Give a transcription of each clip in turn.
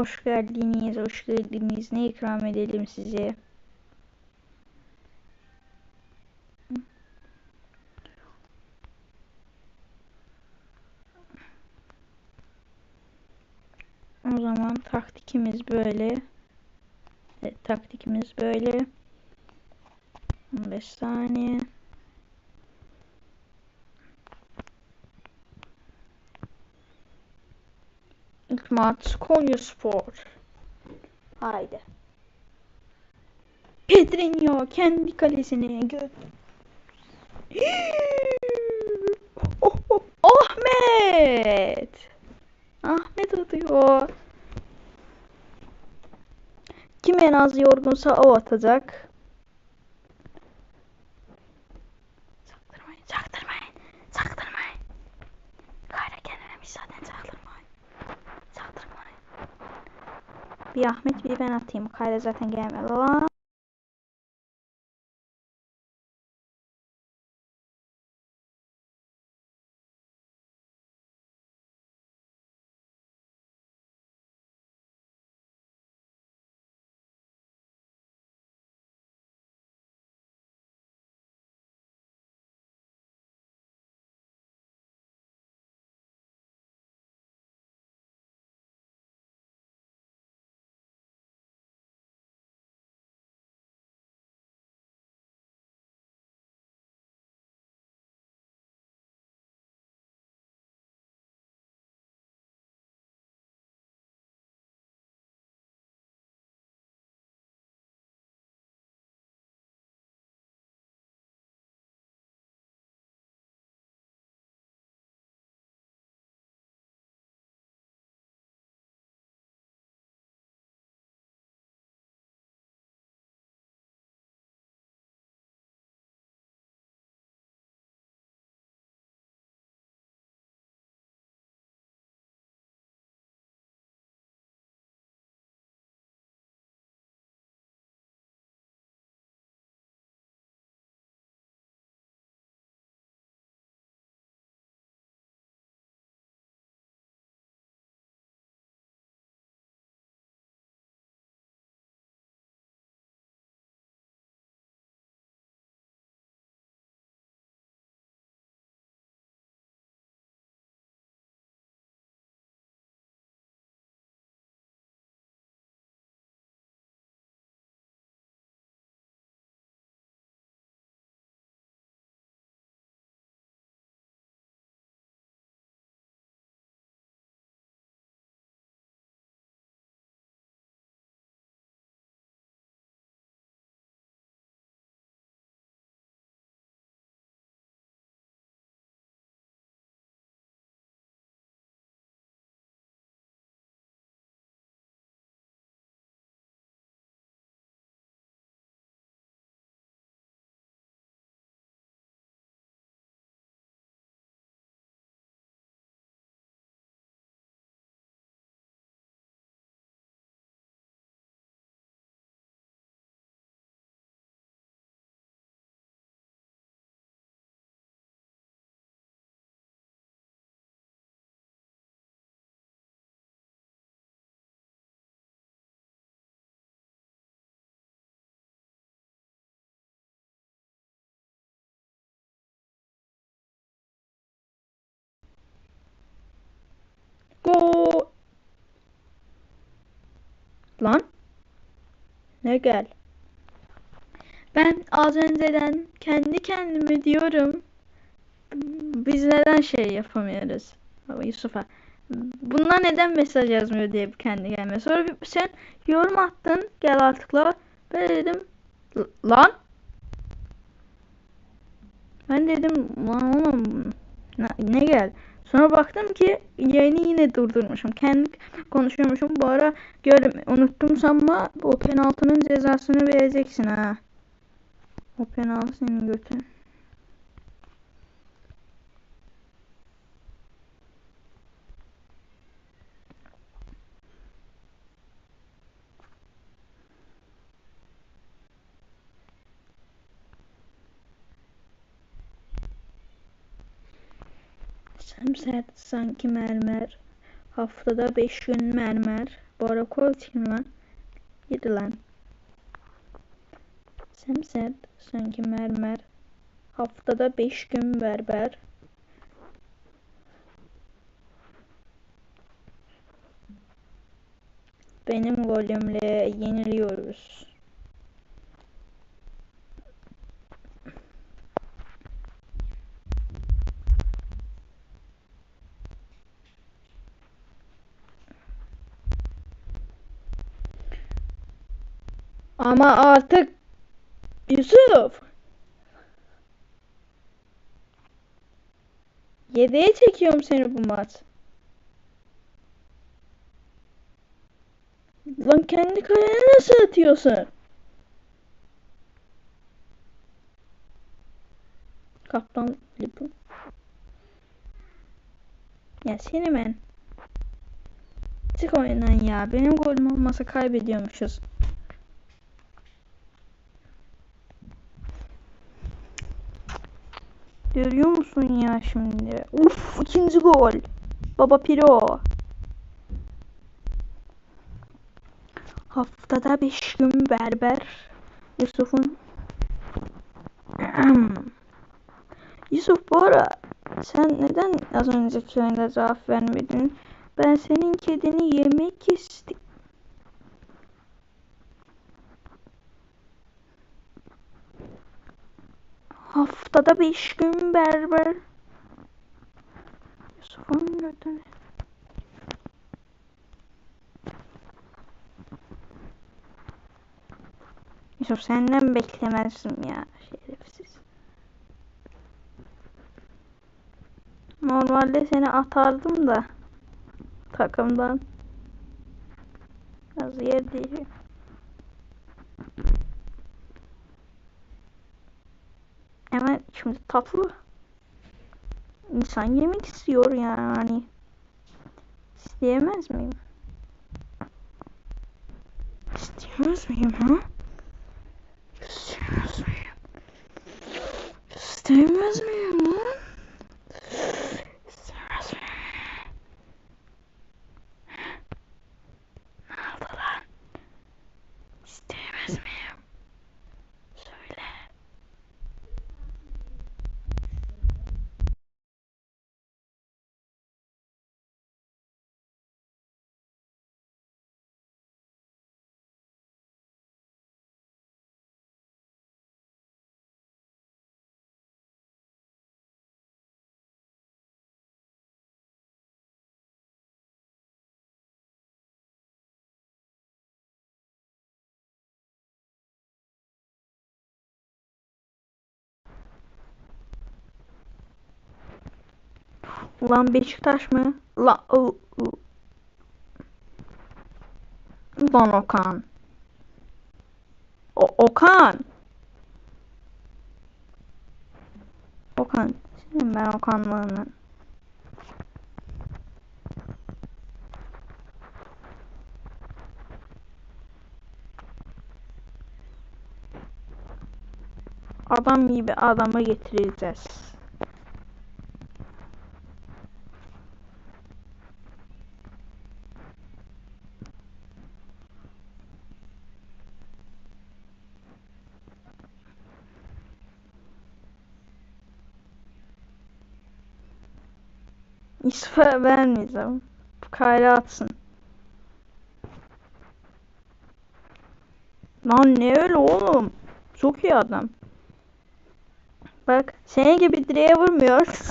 Hoş geldiniz, hoş geldiniz. Ne ikram edelim size? O zaman taktikimiz böyle. Evet, taktikimiz böyle. 15 saniye. Maç Konya Spor. Haydi. Pedrinho kendi kalesine gö oh, oh, Ahmet. Ahmet atıyor. Kim en az yorgunsa o atacak. Bir Ahmet bir ben atayım. Kayra zaten gelmedi. Lan. Ne gel. Ben az önceden kendi kendime diyorum. Biz neden şey yapamıyoruz? Baba Yusuf'a. Bunlar neden mesaj yazmıyor diye kendi gelme. Sonra bir, sen yorum attın. Gel artıkla. Ben dedim lan. Ben dedim lan oğlum ne, ne gel. Sonra baktım ki yayını yine durdurmuşum. Kendi konuşuyormuşum. Bu ara gördüm. Unuttum sanma o penaltının cezasını vereceksin ha. O penaltı senin götün. Semsert sanki mermer. Haftada 5 gün mermer. Koy lan. Yedi lan. Semsert sanki mermer. Haftada 5 gün berber. Benim golümle yeniliyoruz. Ama artık Yusuf. Yedeğe çekiyorum seni bu maç. Lan kendi kalene nasıl atıyorsun? Kaptan Lipu. Ya seni ben. Çık oyundan ya. Benim golüm olmasa kaybediyormuşuz. Görüyor musun ya şimdi? Uf ikinci gol. Baba Piro. Haftada 5 gün berber. Yusuf'un Yusuf bu ara sen neden az önceki oyunda cevap vermedin? Ben senin kedini yemek istiyorum. Haftada 5 gün berber. Yusuf'un götünü. Yusuf senden beklemezdim ya şerefsiz. Normalde seni atardım da takımdan. Az yer değil. Evet şimdi tatlı. İnsan yemek istiyor yani. İsteyemez miyim? İsteyemez miyim ha? İsteyemez miyim? İsteyemez miyim Ulan Beşiktaş mı? La. Ulan Okan. O, Okan. Okan. Senin ben Okan'lığını. Adam gibi adamı getireceğiz. İsfa vermeyeceğim. Kayra atsın. Lan ne öyle oğlum? Çok iyi adam. Bak senin gibi direğe vurmuyor.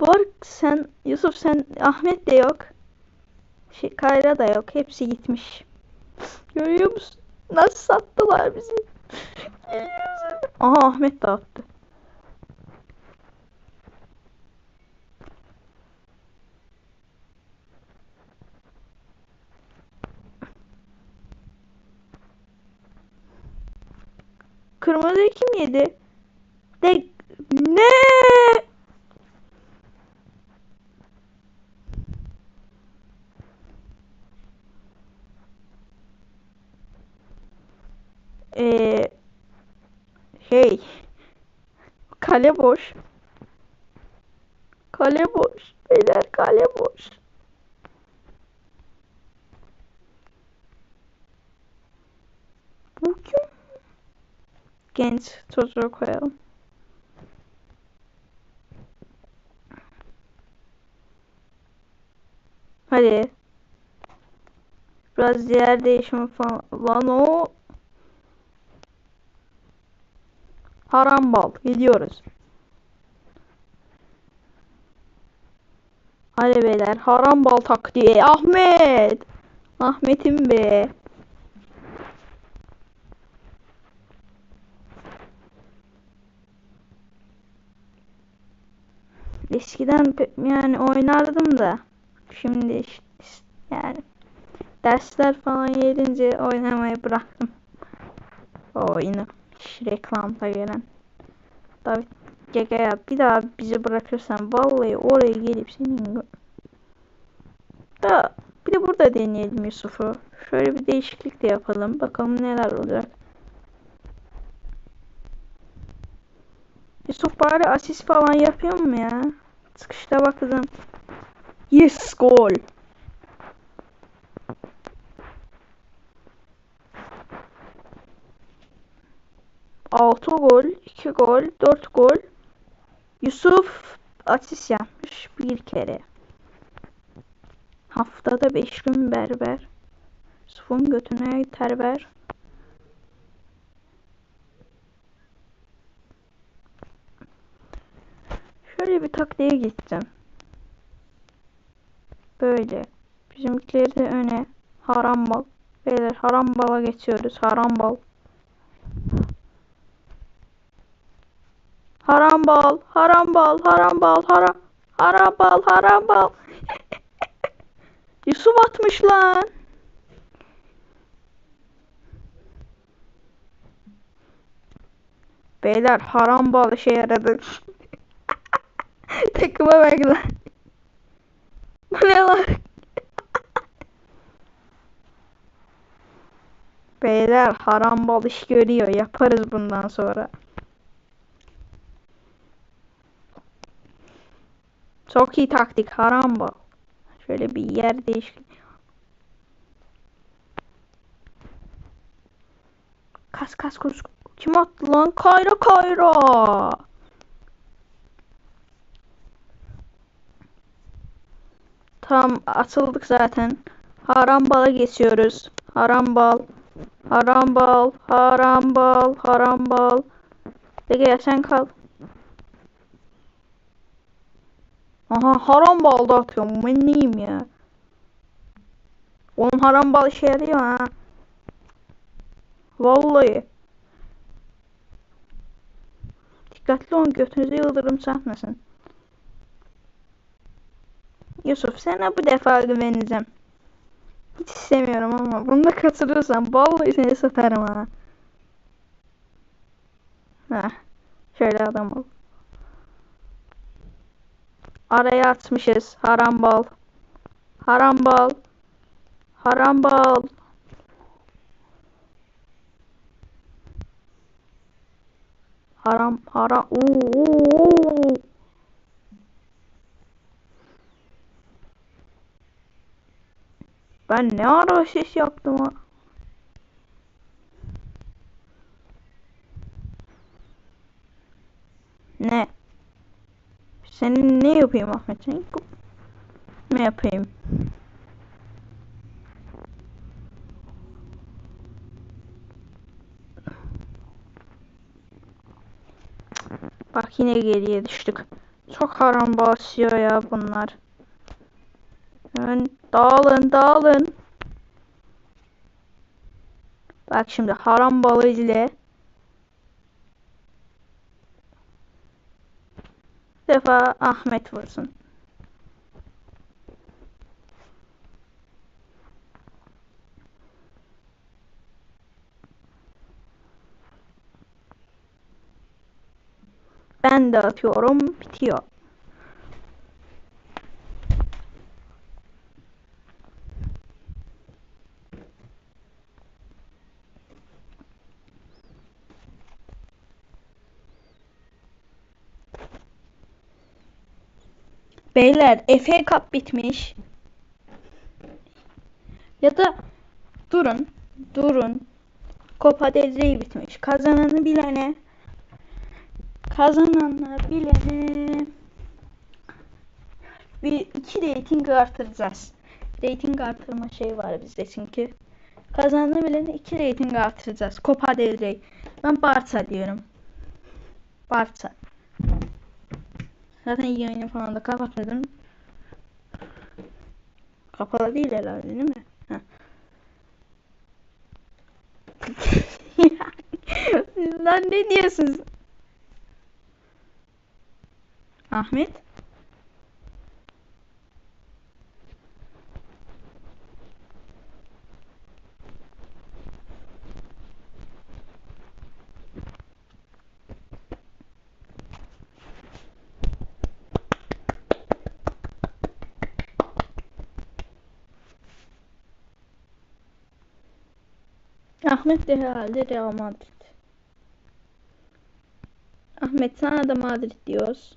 Borg sen Yusuf sen Ahmet de yok. Şey, Kayra da yok. Hepsi gitmiş. Görüyor musun? Nasıl sattılar bizi? Aha Ahmet de attı. Kırmızı kim yedi? De ne? Ee, şey kale boş. Kale boş. Beyler Kale boş. Bu kim? Genç çocuğu koyalım. Hadi. Biraz yer değişimi falan. Lan o. Haram bal. Gidiyoruz. Hadi beyler. Haram bal taktiği. Ahmet. Ahmet'im be. Eskiden yani oynardım da. Şimdi işte yani dersler falan gelince oynamayı bıraktım. O oyunu. Reklamda gelen. David Gega'ya bir daha bizi bırakırsan vallahi oraya gelip senin da bir de burada deneyelim Yusuf'u. Şöyle bir değişiklik de yapalım. Bakalım neler olacak. Yusuf bari asist falan yapıyor mu ya? Sıkışta bakalım. Yes gol. Altı gol, iki gol, dört gol. Yusuf asist yapmış bir kere. Haftada beş gün berber. Yusuf'un götüne terber. Şöyle bir taktiğe gideceğim. Böyle. Bizimkileri de öne. Haram bal. Beyler haram bala geçiyoruz. Haram bal. Haram bal. Haram bal. Haram bal. Haram. Haram bal. Haram bal. Yusuf atmış lan. Beyler haram bal işe yaradı. Takıma bak lan. Bu ne lan? Beyler haram bal iş görüyor. Yaparız bundan sonra. Çok iyi taktik haram bal. Şöyle bir yer değişik. Kas kas kus. Kim attı lan? Kayra kayra. Tam atıldık zaten. Haram bala geçiyoruz. Haram bal. Haram bal. Haram bal. Haram bal. Ege sen kal. Aha haram bal da atıyorum. Ben neyim ya? Oğlum haram bal işe yarıyor ha. Vallahi. Dikkatli olun götünüze yıldırım çarpmasın. Yusuf sana bu defa güveneceğim. Hiç istemiyorum ama bunda katılırsan vallahi seni satarım ha. Heh. Şöyle adam ol. Araya atmışız. Haram bal. Haram bal. Haram bal. Haram haram. Oo, oo. Ben ne ara ses yaptım ha? Ne? Senin ne yapayım Ahmet? Sen ne yapayım? Bak yine geriye düştük. Çok haram basıyor ya bunlar. Hemen dağılın dağılın. Bak şimdi haram balı ile defa Ahmet vursun. Ben de atıyorum bitiyor. Beyler FA Cup bitmiş. Ya da durun. Durun. Copa del Rey bitmiş. Kazananı bilene kazananlar bilene bir iki rating artıracağız. Rating artırma şey var bizde çünkü. Kazananı bilene iki rating artıracağız. Copa del Rey. Ben Barça diyorum. Barça. Zaten yayını falan da kapatmadım. Kapalı değil herhalde değil mi? Heh. Lan ne diyorsunuz? Ahmet? Ahmet de herhalde Real Madrid. Ahmet sana da Madrid diyoruz.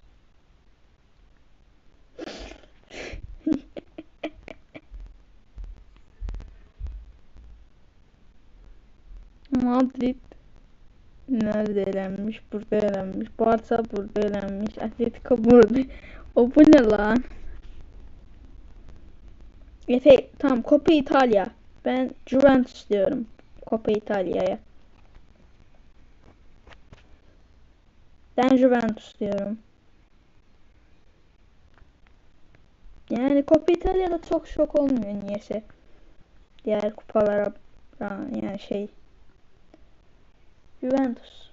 Madrid nerede elenmiş? Burada elenmiş. Barça burada elenmiş. Atletico burada. O bu ne lan? Efe tamam Coppa İtalya. Ben Juventus diyorum. Coppa İtalya'ya. Ben Juventus diyorum. Yani Coppa İtalya'da çok şok olmuyor niyeyse. Diğer kupalara yani şey Juventus.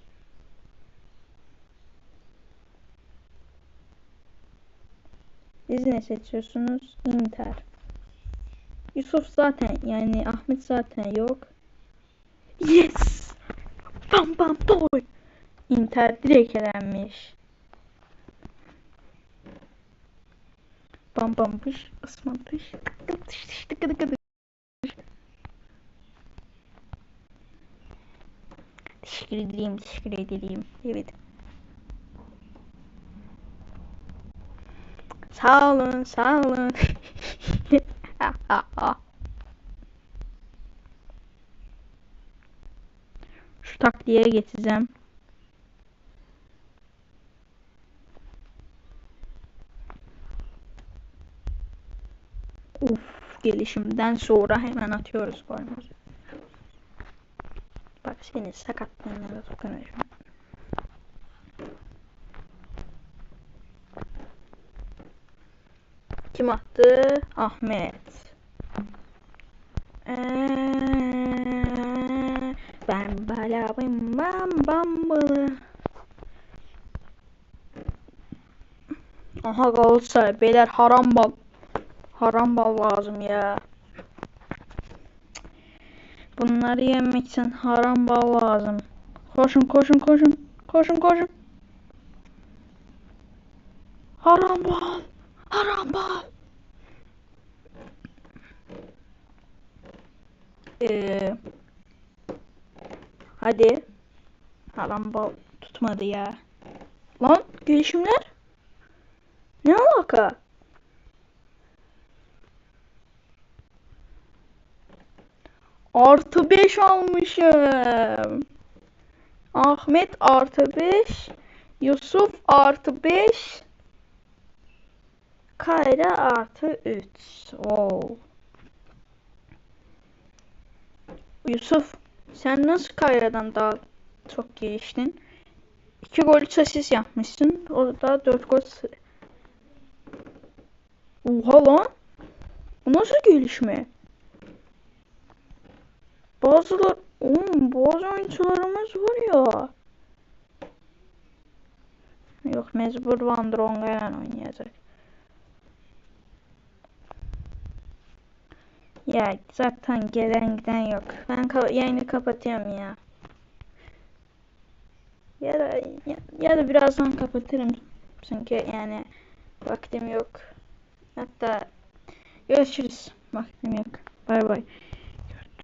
Siz ne seçiyorsunuz? Inter. Yusuf zaten yani Ahmet zaten yok. Yes! Bam bam boy! Inter direkt elenmiş. Bam bam pış, ısman pış, tıkı tış tış tıkı tıkı tış. Teşekkür edeyim, teşekkür edeyim. Evet. Sağ olun, sağ olun. taktiğe geçeceğim. Uf, gelişimden sonra hemen atıyoruz golümüzü. Bak seni sakatlığına dokunacağım. Kim attı? Ahmet. Ee, ben bala bam bılı. Aha Galatasaray beyler haram bal. Haram bal lazım ya. Bunları yemek için haram bal lazım. Koşun koşun koşun. Koşun koşun. Haram bal. Haram bal. Ee, hadi. Haram bal tutmadı ya. Lan gelişimler. Ne alaka? Artı 5 almışım. Ahmet artı 5. Yusuf artı 5. Kayra artı 3. Oo. Yusuf sen nasıl Kayra'dan daha çok geliştin? 2 gol asist yapmışsın. O da 4 gol Oha lan. Bu nasıl gelişme? Bazılar oğlum bazı oyuncularımız var ya. Yok mecbur Van Dronga'yla oynayacak. Ya zaten gelen giden yok. Ben ka yayını kapatıyorum ya. Ya da ya, ya da birazdan kapatırım. Çünkü yani vaktim yok. Hatta görüşürüz. Vaktim yok. Bay bay.